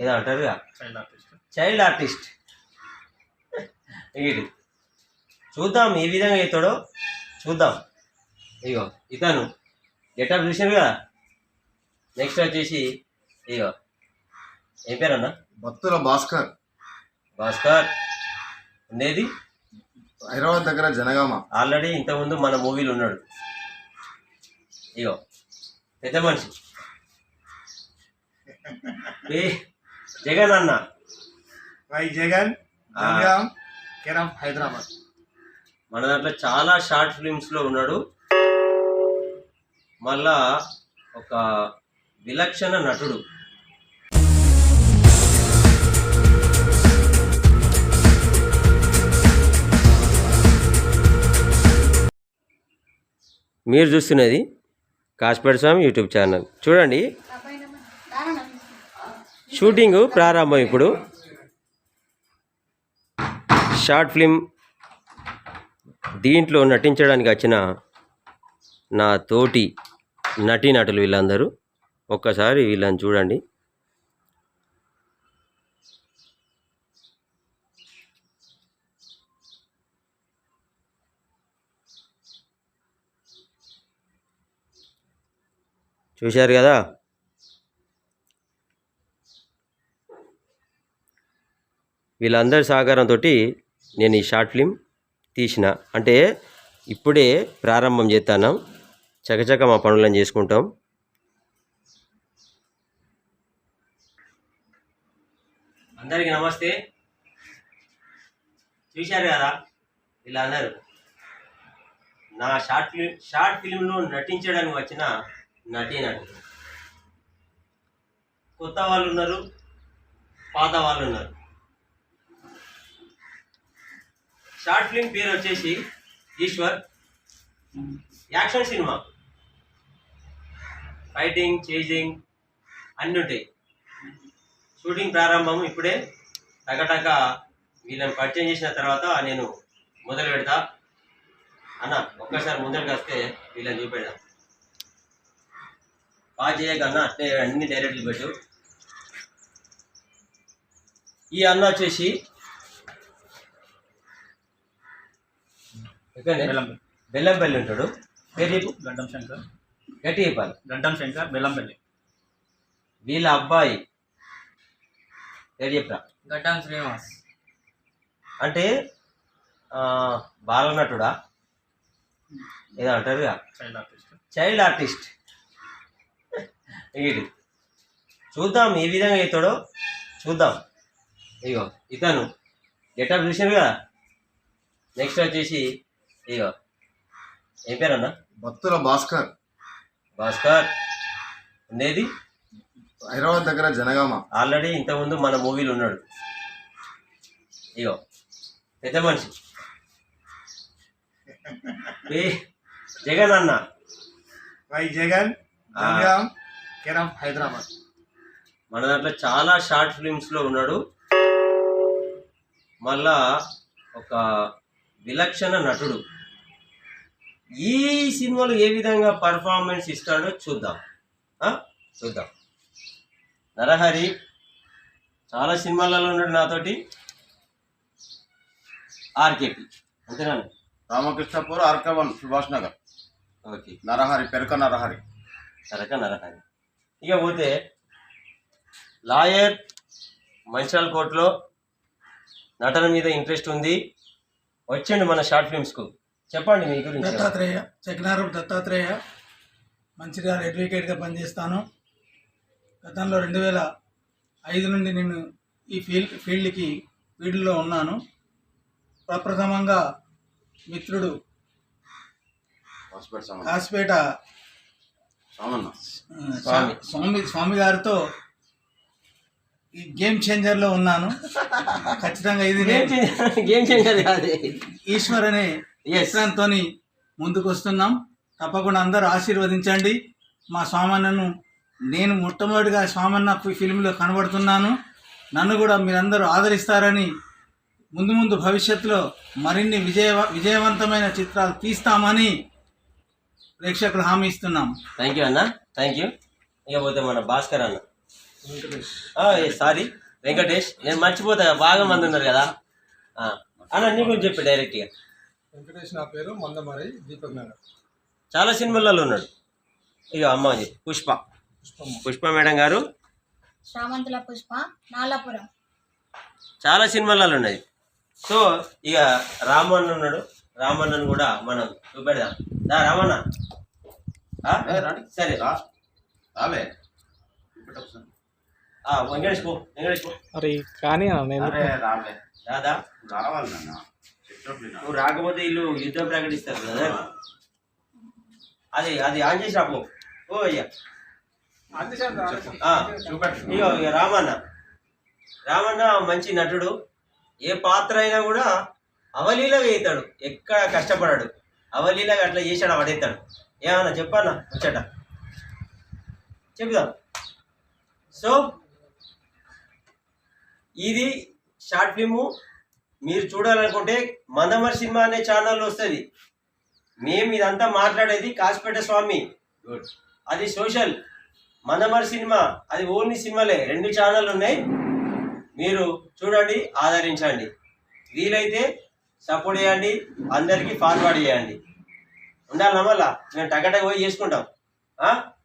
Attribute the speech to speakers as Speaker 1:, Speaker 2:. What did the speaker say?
Speaker 1: ఏదో అంటారుగా
Speaker 2: child artist
Speaker 1: child artist ఇది చూద్దాం ఏ విధంగా అవుతాడో చూద్దాం. ఇగో ఇతను గెటప్ చూసారు కదా? నెక్స్ట్ వచ్చేసి ఇగో. ఏం పేరన్నా
Speaker 3: భక్తుల భాస్కర్.
Speaker 1: భాస్కర్. ఉండేది
Speaker 3: హైదరాబాద్ దగ్గర జనగామ.
Speaker 1: ఆల్రెడీ ఇంతకుముందు మన మూవీలో ఉన్నాడు. ఇగో పెద్ద మనిషి. జగన్ అన్న.
Speaker 3: Y Jagan care of Hyderabad.
Speaker 1: మన దాంట్లో చాలా షార్ట్ ఫిల్మ్స్లో ఉన్నాడు. మళ్ళా ఒక విలక్షణ నటుడు. మీరు చూస్తున్నది కాస్పేట స్వామి యూట్యూబ్ ఛానల్. చూడండి షూటింగ్ ప్రారంభం ఇప్పుడు. షార్ట్ ఫిల్మ్ దీంట్లో నటించడానికి వచ్చిన నా తోటి నటీనటులు వీళ్ళందరూ. ఒక్కసారి వీళ్ళని చూడండి. చూశారు కదా? వీళ్ళందరి సహకారంతో నేను ఈ షార్ట్ ఫిలిం తీసిన. అంటే ఇప్పుడే ప్రారంభం చేస్తాను. చకచక మా పనులను చేసుకుంటాం. అందరికీ నమస్తే. చూశారు కదా వీళ్ళందరూ? నా షార్ట్ ఫిలిం షార్ట్ ఫిలింలో నటించడానికి వచ్చిన నటీనటులు. కొత్త వాళ్ళు ఉన్నారు పాత వాళ్ళు ఉన్నారు షార్ట్ ఫిలిం పేరు వచ్చేసి Eshwar. Action cinema. Fighting chasing అన్నీ ఉంటాయి. షూటింగ్ ప్రారంభం ఇప్పుడే టకటక వీళ్ళని పరిచయం చేసిన తర్వాత నేను మొదలు పెడతా. అన్న ఒక్కసారి ముందరికి వస్తే వీళ్ళని చూపెడదాం. బాగా చేయకన్నా అట్లే అన్ని డైరెక్ట్లు పెట్టు. ఈ అన్న వచ్చేసి
Speaker 2: బెల్లంపల్లి
Speaker 1: బెల్లంపల్లి ఉంటాడు. పేరు చెప్పు.
Speaker 2: గడ్డం శంకర్.
Speaker 1: గట్టి చెప్పాలి.
Speaker 2: గడ్డం శంకర్ బెల్లంపల్లి.
Speaker 1: వీళ్ళ అబ్బాయి పేరు చెప్పరా?
Speaker 4: గడ్డం శ్రీనివాస్.
Speaker 1: అంటే ఆ, బాలనటుడా? ఏదో అంటారుగా
Speaker 2: చైల్డ్ ఆర్టిస్ట్
Speaker 1: చైల్డ్ ఆర్టిస్ట్ ఇది చూద్దాం ఏ విధంగా అవుతాడో చూద్దాం. ఇగో ఇతను. గెటప్ చూసారు కదా? నెక్స్ట్ వచ్చేసి ఇగో ఏం పేరన్నా?
Speaker 3: భక్తుల భాస్కర్.
Speaker 1: భాస్కర్. ఉండేది
Speaker 3: హైదరాబాద్ దగ్గర జనగామ.
Speaker 1: ఆల్రెడీ ఇంతకుముందు మన మూవీలో ఉన్నాడు. ఇగో పెద్ద మనిషి. ఏ జగన్ అన్న.
Speaker 3: వై జగన్
Speaker 1: ఆ.
Speaker 3: Jangaon care of Hyderabad.
Speaker 1: మన దాంట్లో చాలా షార్ట్ ఫిల్మ్స్లో ఉన్నాడు. మళ్ళా ఒక విలక్షణ నటుడు. ఈ సినిమాలో ఏ విధంగా పర్ఫార్మెన్స్ ఇస్తాడో చూద్దాం? చూద్దాం. నరహరి చాలా సినిమాలలో ఉన్నాడు నాతోటి. ఆర్కేపి. అంతేనా?
Speaker 3: Ramakrishnapur R K one Subhash Nagar.
Speaker 1: Okay.
Speaker 3: Narahari Peraka Narahari.
Speaker 1: Saraka Narahari. ఇక పోతే లాయర్ మంచిర్యాల కోర్టులో నటన మీద ఇంట్రెస్ట్ ఉంది. వచ్చండి మన షార్ట్ ఫిల్మ్స్కు చెప్పండి మీ గురించి.
Speaker 5: దత్తాత్రేయ చక్నారం దత్తాత్రేయ మంచిర్యాల అడ్వకేట్గా పనిచేస్తాను. గతంలో రెండు వేల ఐదు నుండి నేను ఈ ఫీల్డ్ ఫీల్డ్కి ఫీల్డ్లో ఉన్నాను. ప్రప్రథమంగా మిత్రుడు కాసిపేట
Speaker 3: సామన్న
Speaker 5: ఆ,
Speaker 1: స్వామి.
Speaker 5: స్వామి స్వామి గారితో ఈ గేమ్ చేంజర్లో ఉన్నాను. ఖచ్చితంగా ఇది
Speaker 1: గేమ్ చేంజర్ కాదు.
Speaker 5: ఈశ్వర్ అనే చిత్రంతో ముందుకు వస్తున్నాం తప్పకుండా అందరూ ఆశీర్వదించండి. మా స్వామన్నను నేను మొట్టమొదటిగా స్వామన్న ఫి- ఫిల్మ్లో కనబడుతున్నాను. నన్ను కూడా మీరందరూ ఆదరిస్తారని ముందు ముందు భవిష్యత్తులో మరిన్ని విజయ విజయవంతమైన చిత్రాలు తీస్తామని ప్రేక్షకులు హామీ ఇస్తున్నాం.
Speaker 1: థ్యాంక్ యూ అన్న. థ్యాంక్ యూ ఇక పోతే మన భాస్కర్ అన్న. సారీ. వెంకటేష్ నేను మర్చిపోతా బాగా మంది ఉన్నారు కదా. ఆ, అన్న నీ గురించి చెప్పి డైరెక్ట్గా
Speaker 4: వెంకటేష్ నా పేరు మందమరై దీపక్ నగర్
Speaker 1: చాలా సినిమాలలో ఉన్నాడు. ఇక అమ్మ పుష్ప. పుష్ప మేడం గారు.
Speaker 6: శ్రావంతుల పుష్ప నాలాపురం.
Speaker 1: చాలా సినిమాలలో ఉన్నది సో ఇక రామన్న ఉన్నాడు. రామన్నను కూడా మనం చూపెడదాం. దా రామన్న. ఆ?
Speaker 3: ఏ, రండి.
Speaker 1: సరే.
Speaker 3: రా. రావే. ఇప్పుడు
Speaker 1: వెంకటేష్ పో వెంకటేష్ పో.
Speaker 7: మరి కానీ నేను
Speaker 3: రావే
Speaker 1: రాదా
Speaker 3: రావాలి నాన్న చెట్టు
Speaker 1: నువ్వు రాకపోతే వీళ్ళు యుద్ధం ప్రకటిస్తారు కదా. అది అది ఆన్ చేసి రాపో. ఓ అయ్యా. ఇగో రామన్న. రామన్న మంచి నటుడు. ఏ పాత్ర అయినా కూడా అవలీలగా అవుతాడు ఎక్కడ కష్టపడాడు. అవలీలగా అట్లా చేశాడు పడేస్తాడు ఏమన్నా చెప్పన్నా? వచ్చాట. చెప్దాం. సో ఇది షార్ట్ ఫిల్ము. మీరు చూడాలనుకుంటే మందమర్ సినిమా అనే ఛానల్లో వస్తుంది. మేము ఇదంతా మాట్లాడేది కాసిపేట స్వామి.
Speaker 3: గుడ్
Speaker 1: అది సోషల్. మందమర్ సినిమా అది ఓన్లీ సినిమాలే రెండు ఛానళ్ళు ఉన్నాయి. మీరు చూడండి ఆదరించండి. వీలైతే సపోర్ట్ చేయండి అందరికీ ఫార్వర్డ్ చేయండి. ఉండాలన్నా మళ్ళా మేము టగటగా పోయి చేసుకుంటాం.